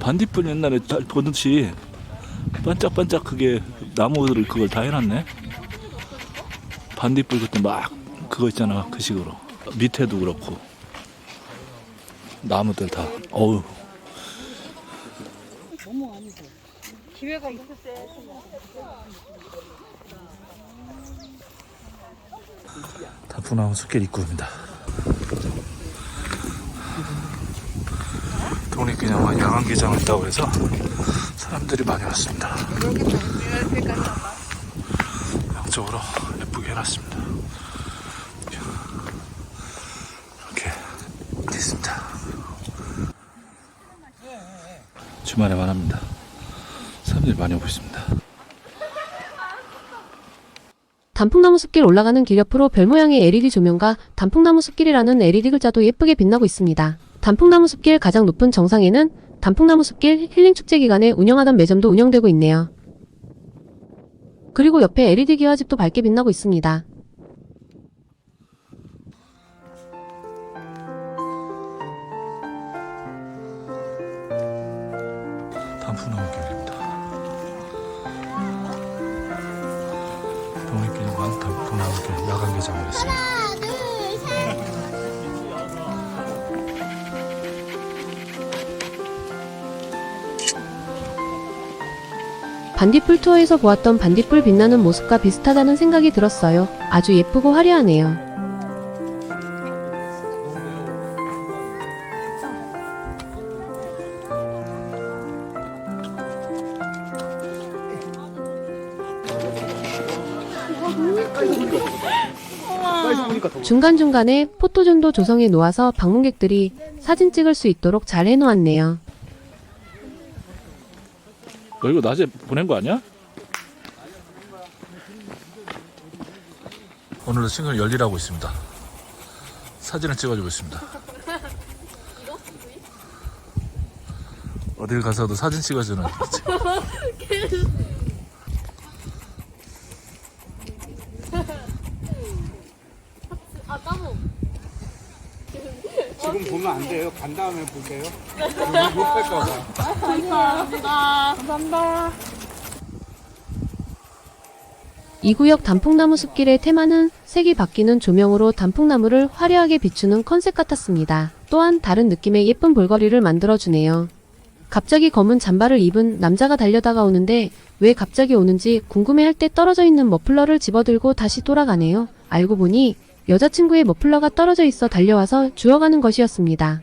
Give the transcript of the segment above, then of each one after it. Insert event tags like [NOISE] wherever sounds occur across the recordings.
반딧불 옛날에 잘 보듯이 반짝반짝 그게 나무들을 그걸 다 해놨네. 반딧불 그때 막 그거 있잖아 그 식으로. 밑에도 그렇고. 나무들 다. 어우. 기회가 있을 때 다풍나무 숲길 입구입니다. 독립기념 관 야간개장을 있다고 해서 사람들이 많이 왔습니다. 양쪽으로 예쁘게 해놨습니다. 이렇게 돼 있습니다. 주말에만 합니다. 사람들이 많이 오고 있습니다. 단풍나무 숲길 올라가는 길 옆으로 별 모양의 LED 조명과 단풍나무 숲길이라는 LED 글자도 예쁘게 빛나고 있습니다. 단풍나무 숲길 가장 높은 정상에는 단풍나무 숲길 힐링 축제 기간에 운영하던 매점도 운영되고 있네요. 그리고 옆에 LED 기와집도 밝게 빛나고 있습니다. 단풍나무 길입니다. 독립기념관 단풍나무 길 야간 개장을 했습니다. 반딧불 투어에서 보았던 반딧불 빛나는 모습과 비슷하다는 생각이 들었어요. 아주 예쁘고 화려하네요. 중간중간에 포토존도 조성해 놓아서 방문객들이 사진 찍을 수 있도록 잘 해놓았네요. 너 이거 낮에 보낸 거 아니야? 오늘도 싱글 열일하고 있습니다. 사진을 찍어주고 있습니다. 어딜 가서도 사진 찍어주는 [LAUGHS] [LAUGHS] 지금 보면 안 돼요. 간 다음에 보세요. 욕할까 봐. 이 구역 단풍나무 숲길의 테마는 색이 바뀌는 조명으로 단풍나무를 화려하게 비추는 컨셉 같았습니다. 또한 다른 느낌의 예쁜 볼거리를 만들어주네요. 갑자기 검은 잠바를 입은 남자가 달려다가 오는데 왜 갑자기 오는지 궁금해할 때 떨어져 있는 머플러를 집어들고 다시 돌아가네요. 알고 보니 여자친구의 머플러가 떨어져 있어 달려와서 주워가는 것이었습니다.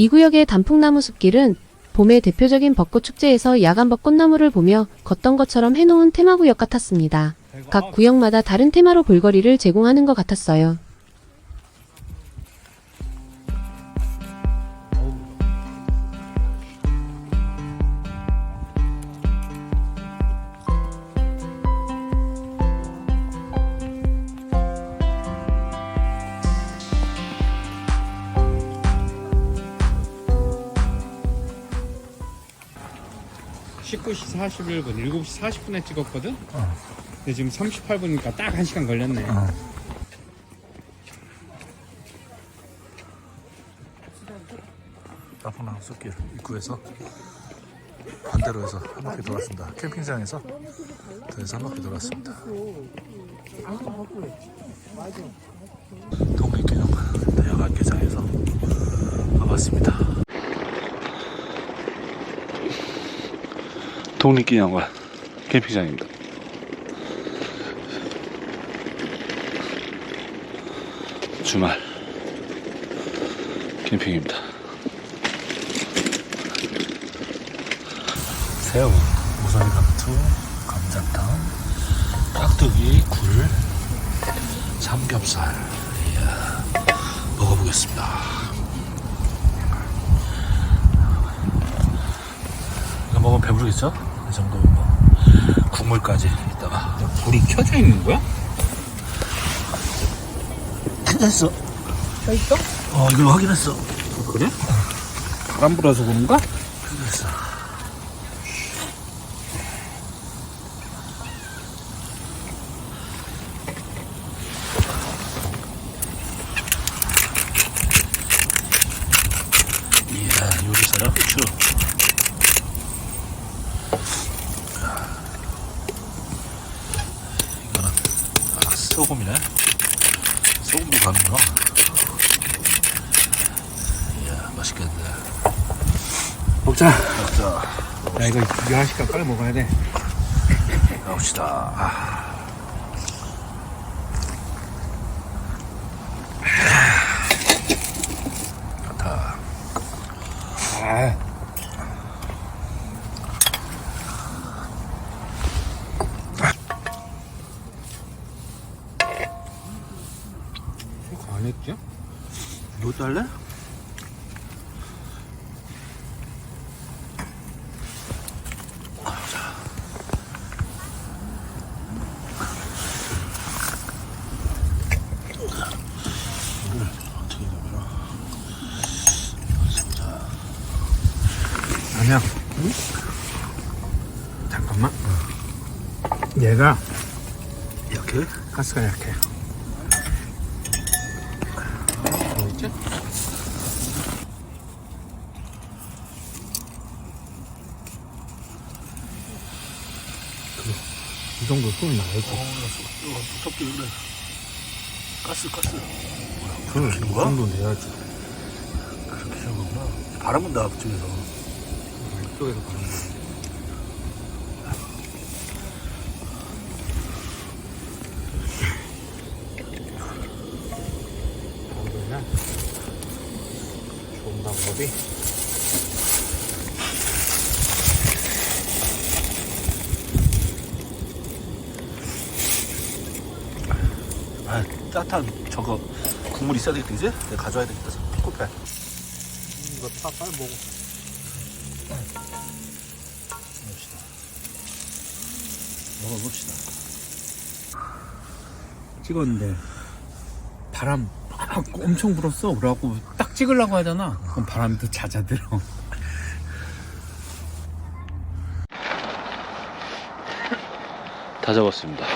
이 구역의 단풍나무 숲길은 봄의 대표적인 벚꽃 축제에서 야간 벚꽃나무를 보며 걷던 것처럼 해놓은 테마구역 같았습니다. 각 구역마다 다른 테마로 볼거리를 제공하는 것 같았어요. 십구 시 41분, 7시 40분에 찍었거든? 근데 지금 38분이니까 딱 1시간 걸렸네. 단풍나무 숲길 입구에서 반대로 해서 한 바퀴 돌았습니다. 캠핑장에서 그래서 한 바퀴 돌았습니다. 독립기념관 야간 개장에서 와봤습니다. 독립기념관 캠핑장입니다. 주말 캠핑입니다. 새우, 무사리 감투, 감자탕, 깍두기, 굴, 삼겹살. 이야. 먹어보겠습니다. 먹으면 배부르겠죠? 이 정도 뭐 국물까지 있다가 불이 켜져 있는 거야? 했어. 켜 있어? 어 이걸 확인했어. 그래? 바람 불어서 그런가? 그랬어. 이야 요리사라 후추. 이거는 아, 소금이네. 소금도 가는구나. 이야 맛있겠네. 먹자. 자. 나 이거 이거 하니까 빨리 먹어야 돼. 가봅시다. 안 했죠? 이것도 할래? 이걸 어떻게 하냐면 아니야. 잠깐만. 얘가 이렇게 가스가 약해. 뭐 있지? 이 정도 소리 나야지. 이거 무섭게 그래. 가스 가스. 그럼 켜는 이 거야? 정도 내야지. 그렇게 하는 거구나. 바람 분다 앞쪽에서. 이쪽에서 가는 거. 그러면 좋은 방법이 아 따뜻한 저거 국물 있어야 되겠다 이제? 내가 가져와야 되겠다. 코페. 이거 다 빨리 먹어. 먹읍시다. 먹어봅시다. 찍었는데 바람 막 엄청 불었어. 그래갖고 딱 찍으려고 하잖아. 그럼 바람이 더 잦아들어. 다 잡았습니다.